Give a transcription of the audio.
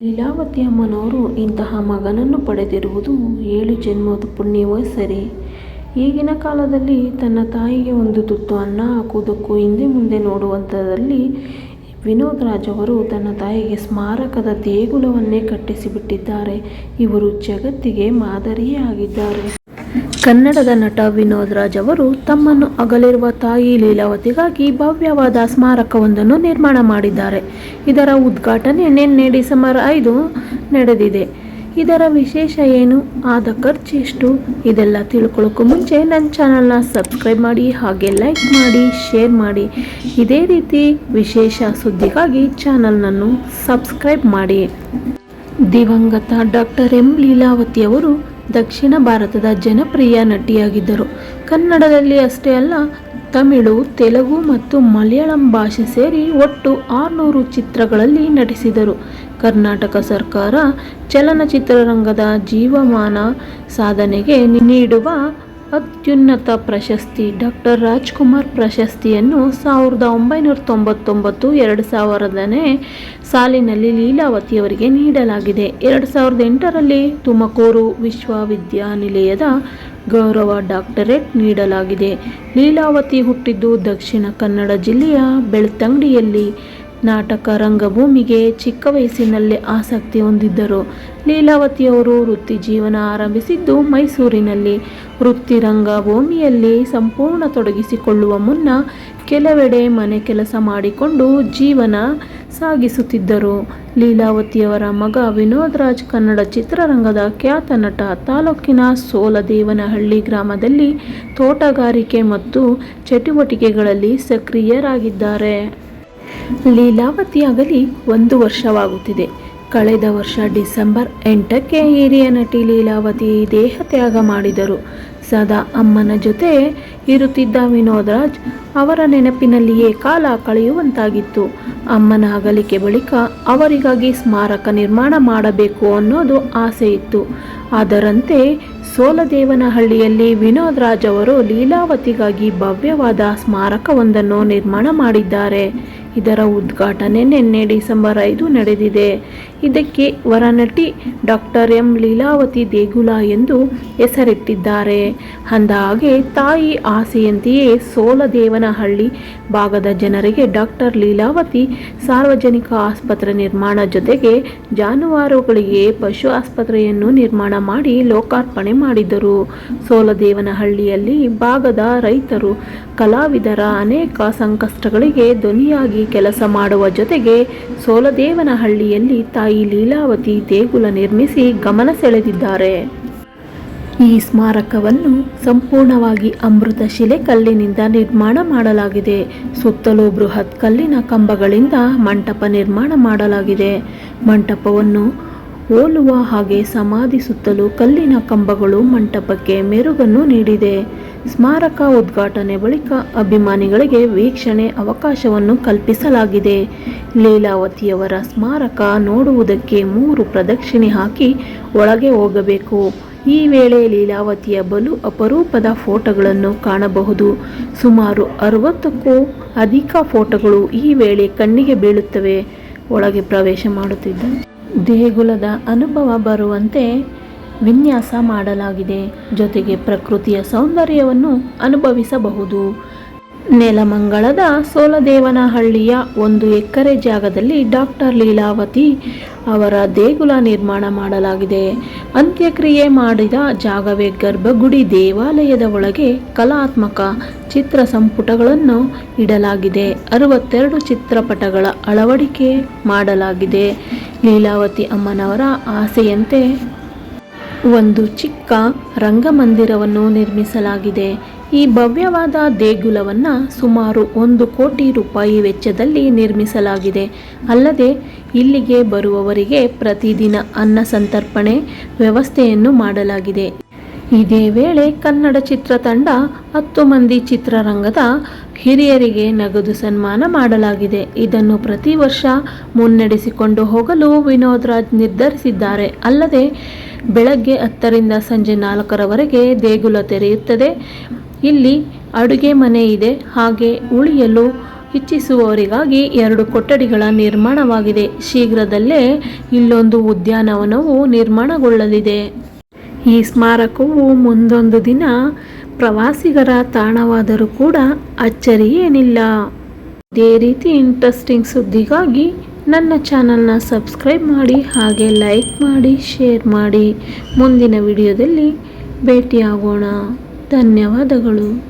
ಲೀಲಾವತಿ ಅಮ್ಮನವರು ಇಂತಹ ಮಗನನ್ನು ಪಡೆದಿರುವುದು ಏಳು ಜನ್ಮದ ಪುಣ್ಯವೇ ಸರಿ ಈಗಿನ ಕಾಲದಲ್ಲಿ ತನ್ನ ತಾಯಿಗೆ ಒಂದು ತುತ್ತು ಅನ್ನ ಹಾಕುವುದಕ್ಕೂ ಹಿಂದೆ ಮುಂದೆ ನೋಡುವಂಥದ್ದಲ್ಲಿ ವಿನೋದ್ ರಾಜ್ ಅವರು ತನ್ನ ತಾಯಿಗೆ ಸ್ಮಾರಕದ ದೇಗುಲವನ್ನೇ ಕಟ್ಟಿಸಿಬಿಟ್ಟಿದ್ದಾರೆ. ಇವರು ಜಗತ್ತಿಗೆ ಮಾದರಿಯೇ ಆಗಿದ್ದಾರೆ. ಕನ್ನಡದ ನಟ ವಿನೋದ್ ರಾಜ್ ಅವರು ತಮ್ಮನ್ನು ಅಗಲಿರುವ ತಾಯಿ ಲೀಲಾವತಿಗಾಗಿ ಭವ್ಯವಾದ ಸ್ಮಾರಕವೊಂದನ್ನು ನಿರ್ಮಾಣ ಮಾಡಿದ್ದಾರೆ. ಇದರ ಉದ್ಘಾಟನೆ ನಿನ್ನೆ ಡಿಸೆಂಬರ್ ಐದು ನಡೆದಿದೆ. ಇದರ ವಿಶೇಷ ಏನು? ಆದ ಖರ್ಚು ಎಷ್ಟು? ಇದೆಲ್ಲ ತಿಳ್ಕೊಳ್ಳೋಕ್ಕೂ ಮುಂಚೆ ನನ್ನ ಚಾನಲ್ನ ಸಬ್ಸ್ಕ್ರೈಬ್ ಮಾಡಿ, ಹಾಗೆ ಲೈಕ್ ಮಾಡಿ, ಶೇರ್ ಮಾಡಿ. ಇದೇ ರೀತಿ ವಿಶೇಷ ಸುದ್ದಿಗಾಗಿ ಚಾನಲ್ನನ್ನು ಸಬ್ಸ್ಕ್ರೈಬ್ ಮಾಡಿ. ದಿವಂಗತ ಡಾಕ್ಟರ್ ಎಂ ಲೀಲಾವತಿ ಅವರು ದಕ್ಷಿಣ ಭಾರತದ ಜನಪ್ರಿಯ ನಟಿಯಾಗಿದ್ದರು. ಕನ್ನಡದಲ್ಲಿ ಅಷ್ಟೇ ಅಲ್ಲ, ತಮಿಳು, ತೆಲುಗು ಮತ್ತು ಮಲಯಾಳಂ ಭಾಷೆ ಸೇರಿ ಒಟ್ಟು ಆರುನೂರು ಚಿತ್ರಗಳಲ್ಲಿ ನಟಿಸಿದರು. ಕರ್ನಾಟಕ ಸರ್ಕಾರ ಚಲನಚಿತ್ರರಂಗದ ಜೀವಮಾನ ಸಾಧನೆಗೆ ನೀಡುವ ಅತ್ಯುನ್ನತ ಪ್ರಶಸ್ತಿ ಡಾಕ್ಟರ್ ರಾಜ್ಕುಮಾರ್ ಪ್ರಶಸ್ತಿಯನ್ನು ಸಾವಿರದ ಒಂಬೈನೂರ ತೊಂಬತ್ತೊಂಬತ್ತು ಎರಡು ಸಾವಿರದನೇ ಸಾಲಿನಲ್ಲಿ ಲೀಲಾವತಿಯವರಿಗೆ ನೀಡಲಾಗಿದೆ. ಎರಡು ಸಾವಿರದ ಎಂಟರಲ್ಲಿ ತುಮಕೂರು ವಿಶ್ವವಿದ್ಯಾನಿಲಯದ ಗೌರವ ಡಾಕ್ಟರೇಟ್ ನೀಡಲಾಗಿದೆ. ಲೀಲಾವತಿ ಹುಟ್ಟಿದ್ದು ದಕ್ಷಿಣ ಕನ್ನಡ ಜಿಲ್ಲೆಯ ಬೆಳ್ತಂಗಡಿಯಲ್ಲಿ ನಾಟಕ ರಂಗಭೂಮಿಗೆ ಚಿಕ್ಕ ವಯಸ್ಸಿನಲ್ಲೇ ಆಸಕ್ತಿ ಹೊಂದಿದ್ದರು. ಲೀಲಾವತಿಯವರು ವೃತ್ತಿ ಜೀವನ ಆರಂಭಿಸಿದ್ದು ಮೈಸೂರಿನಲ್ಲಿ. ವೃತ್ತಿ ರಂಗಭೂಮಿಯಲ್ಲಿ ಸಂಪೂರ್ಣ ತೊಡಗಿಸಿಕೊಳ್ಳುವ ಮುನ್ನ ಕೆಲವೆಡೆ ಮನೆ ಕೆಲಸ ಮಾಡಿಕೊಂಡು ಜೀವನ ಸಾಗಿಸುತ್ತಿದ್ದರು. ಲೀಲಾವತಿಯವರ ಮಗ ವಿನೋದ್ ರಾಜ್ ಕನ್ನಡ ಚಿತ್ರರಂಗದ ಖ್ಯಾತ ನಟ ತಾಲೂಕಿನ ಸೋಲದೇವನಹಳ್ಳಿ ಗ್ರಾಮದಲ್ಲಿ ತೋಟಗಾರಿಕೆ ಮತ್ತು ಚಟುವಟಿಕೆಗಳಲ್ಲಿ ಸಕ್ರಿಯರಾಗಿದ್ದಾರೆ. ಲೀಲಾವತಿಯಾಗಲಿ ಒಂದು ವರ್ಷವಾಗುತ್ತಿದೆ. ಕಳೆದ ವರ್ಷ ಡಿಸೆಂಬರ್ ಎಂಟಕ್ಕೆ ಹಿರಿಯ ನಟಿ ಲೀಲಾವತಿ ದೇಹ ತ್ಯಾಗ ಮಾಡಿದರು. ಸದಾ ಅಮ್ಮನ ಜೊತೆ ಇರುತ್ತಿದ್ದ ವಿನೋದ್ ರಾಜ್ ಅವರ ನೆನಪಿನಲ್ಲಿಯೇ ಕಾಲ ಕಳೆಯುವಂತಾಗಿತ್ತು. ಅಮ್ಮನ ಅಗಲಿಕೆ ಬಳಿಕ ಅವರಿಗಾಗಿ ಸ್ಮಾರಕ ನಿರ್ಮಾಣ ಮಾಡಬೇಕು ಅನ್ನೋದು ಆಸೆ ಇತ್ತು. ಅದರಂತೆ ಸೋಲದೇವನಹಳ್ಳಿಯಲ್ಲಿ ವಿನೋದ್ ರಾಜ್ ಅವರು ಲೀಲಾವತಿಗಾಗಿ ಭವ್ಯವಾದ ಸ್ಮಾರಕವೊಂದನ್ನು ನಿರ್ಮಾಣ ಮಾಡಿದ್ದಾರೆ. ಇದರ ಉದ್ಘಾಟನೆ ನಿನ್ನೆ ಡಿಸೆಂಬರ್ ಐದು ನಡೆದಿದೆ. ಇದಕ್ಕೆ ವರನಟಿ ಡಾಕ್ಟರ್ ಎಂ ಲೀಲಾವತಿ ದೇಗುಲ ಎಂದು ಹೆಸರಿಟ್ಟಿದ್ದಾರೆ. ಅಂದಹಾಗೆ, ತಾಯಿ ಆಸೆಯಂತೆಯೇ ಸೋಲದೇವನಹಳ್ಳಿ ಭಾಗದ ಜನರಿಗೆ ಡಾಕ್ಟರ್ ಲೀಲಾವತಿ ಸಾರ್ವಜನಿಕ ಆಸ್ಪತ್ರೆ ನಿರ್ಮಾಣ ಜೊತೆಗೆ ಜಾನುವಾರುಗಳಿಗೆ ಪಶು ಆಸ್ಪತ್ರೆಯನ್ನು ನಿರ್ಮಾಣ ಮಾಡಿ ಲೋಕಾರ್ಪಣೆ ಮಾಡಿದರು. ಸೋಲದೇವನಹಳ್ಳಿಯಲ್ಲಿ ಭಾಗದ ರೈತರು, ಕಲಾವಿದರ ಅನೇಕ ಸಂಕಷ್ಟಗಳಿಗೆ ಧ್ವನಿಯಾಗಿ ಕೆಲಸ ಮಾಡುವ ಜೊತೆಗೆ ಸೋಲದೇವನಹಳ್ಳಿಯಲ್ಲಿ ತಾಯಿ ಲೀಲಾವತಿ ದೇಗುಲ ನಿರ್ಮಿಸಿ ಗಮನ ಸೆಳೆದಿದ್ದಾರೆ. ಈ ಸ್ಮಾರಕವನ್ನು ಸಂಪೂರ್ಣವಾಗಿ ಅಮೃತ ಶಿಲೆ ಕಲ್ಲಿನಿಂದ ನಿರ್ಮಾಣ ಮಾಡಲಾಗಿದೆ. ಸುತ್ತಲೂ ಬೃಹತ್ ಕಲ್ಲಿನ ಕಂಬಗಳಿಂದ ಮಂಟಪ ನಿರ್ಮಾಣ ಮಾಡಲಾಗಿದೆ. ಮಂಟಪವನ್ನು ಹೋಲುವ ಹಾಗೆ ಸಮಾಧಿ ಸುತ್ತಲೂ ಕಲ್ಲಿನ ಕಂಬಗಳು ಮಂಟಪಕ್ಕೆ ಮೆರುಗನ್ನು ನೀಡಿದೆ. ಸ್ಮಾರಕ ಉದ್ಘಾಟನೆ ಬಳಿಕ ಅಭಿಮಾನಿಗಳಿಗೆ ವೀಕ್ಷಣೆ ಅವಕಾಶವನ್ನು ಕಲ್ಪಿಸಲಾಗಿದೆ. ಲೀಲಾವತಿಯವರ ಸ್ಮಾರಕ ನೋಡುವುದಕ್ಕೆ ಮೂರು ಪ್ರದಕ್ಷಿಣೆ ಹಾಕಿ ಒಳಗೆ ಹೋಗಬೇಕು. ಈ ವೇಳೆ ಲೀಲಾವತಿಯ ಬಲು ಅಪರೂಪದ ಫೋಟೋಗಳನ್ನು ಕಾಣಬಹುದು. ಸುಮಾರು ಅರವತ್ತಕ್ಕೂ ಅಧಿಕ ಫೋಟೋಗಳು ಈ ವೇಳೆ ಕಣ್ಣಿಗೆ ಬೀಳುತ್ತವೆ. ಒಳಗೆ ಪ್ರವೇಶ ಮಾಡುತ್ತಿದ್ದ ದೇಗುಲದ ಅನುಭವ ಬರುವಂತೆ ವಿನ್ಯಾಸ ಮಾಡಲಾಗಿದೆ. ಜೊತೆಗೆ ಪ್ರಕೃತಿಯ ಸೌಂದರ್ಯವನ್ನು ಅನುಭವಿಸಬಹುದು. ನೆಲಮಂಗಲದ ಸೋಲದೇವನಹಳ್ಳಿಯ ಒಂದು ಎಕರೆ ಜಾಗದಲ್ಲಿ ಡಾಕ್ಟರ್ ಲೀಲಾವತಿ ಅವರ ದೇಗುಲ ನಿರ್ಮಾಣ ಮಾಡಲಾಗಿದೆ. ಅಂತ್ಯಕ್ರಿಯೆ ಮಾಡಿದ ಜಾಗವೇ ಗರ್ಭಗುಡಿ ದೇವಾಲಯದ ಒಳಗೆ ಕಲಾತ್ಮಕ ಚಿತ್ರ ಸಂಪುಟಗಳನ್ನು ಇಡಲಾಗಿದೆ. ಅರವತ್ತೆರಡು ಚಿತ್ರಪಟಗಳ ಅಳವಡಿಕೆ ಮಾಡಲಾಗಿದೆ. ಲೀಲಾವತಿ ಅಮ್ಮನವರ ಆಸೆಯಂತೆ ಒಂದು ಚಿಕ್ಕ ರಂಗಮಂದಿರವನ್ನು ನಿರ್ಮಿಸಲಾಗಿದೆ. ಈ ಭವ್ಯವಾದ ದೇಗುಲವನ್ನು ಸುಮಾರು ಒಂದು ಕೋಟಿ ರೂಪಾಯಿ ವೆಚ್ಚದಲ್ಲಿ ನಿರ್ಮಿಸಲಾಗಿದೆ. ಅಲ್ಲದೆ, ಇಲ್ಲಿಗೆ ಬರುವವರಿಗೆ ಪ್ರತಿದಿನ ಅನ್ನ ಸಂತರ್ಪಣೆ ವ್ಯವಸ್ಥೆಯನ್ನು ಮಾಡಲಾಗಿದೆ. ಇದೇ ವೇಳೆ ಕನ್ನಡ ಚಿತ್ರತಂಡ ಹತ್ತು ಮಂದಿ ಚಿತ್ರರಂಗದ ಹಿರಿಯರಿಗೆ ನಗದು ಸನ್ಮಾನ ಮಾಡಲಾಗಿದೆ. ಇದನ್ನು ಪ್ರತಿ ವರ್ಷ ಮುನ್ನಡೆಸಿಕೊಂಡು ಹೋಗಲು ವಿನೋದ್ ರಾಜ್ ನಿರ್ಧರಿಸಿದ್ದಾರೆ. ಅಲ್ಲದೆ, ಬೆಳಗ್ಗೆ ಹತ್ತರಿಂದ ಸಂಜೆ ನಾಲ್ಕರವರೆಗೆ ದೇಗುಲ ತೆರೆಯುತ್ತದೆ. ಇಲ್ಲಿ ಅಡುಗೆ ಮನೆ ಇದೆ, ಹಾಗೆ ಉಳಿಯಲು ಇಚ್ಛಿಸುವವರಿಗಾಗಿ ಎರಡು ಕೊಠಡಿಗಳ ನಿರ್ಮಾಣವಾಗಿದೆ. ಶೀಘ್ರದಲ್ಲೇ ಇಲ್ಲೊಂದು ಉದ್ಯಾನವನವು ನಿರ್ಮಾಣಗೊಳ್ಳಲಿದೆ. ಈ ಸ್ಮಾರಕವು ಮುಂದೊಂದು ದಿನ ಪ್ರವಾಸಿಗರ ತಾಣವಾದರೂ ಕೂಡ ಅಚ್ಚರಿಯೇನಿಲ್ಲ. ಇದೇ ರೀತಿ ಇಂಟ್ರೆಸ್ಟಿಂಗ್ ಸುದ್ದಿಗಾಗಿ ನನ್ನ ಚಾನಲ್ನ ಸಬ್ಸ್ಕ್ರೈಬ್ ಮಾಡಿ, ಹಾಗೆ ಲೈಕ್ ಮಾಡಿ, ಶೇರ್ ಮಾಡಿ. ಮುಂದಿನ ವಿಡಿಯೋದಲ್ಲಿ ಭೇಟಿಯಾಗೋಣ. ಧನ್ಯವಾದಗಳು.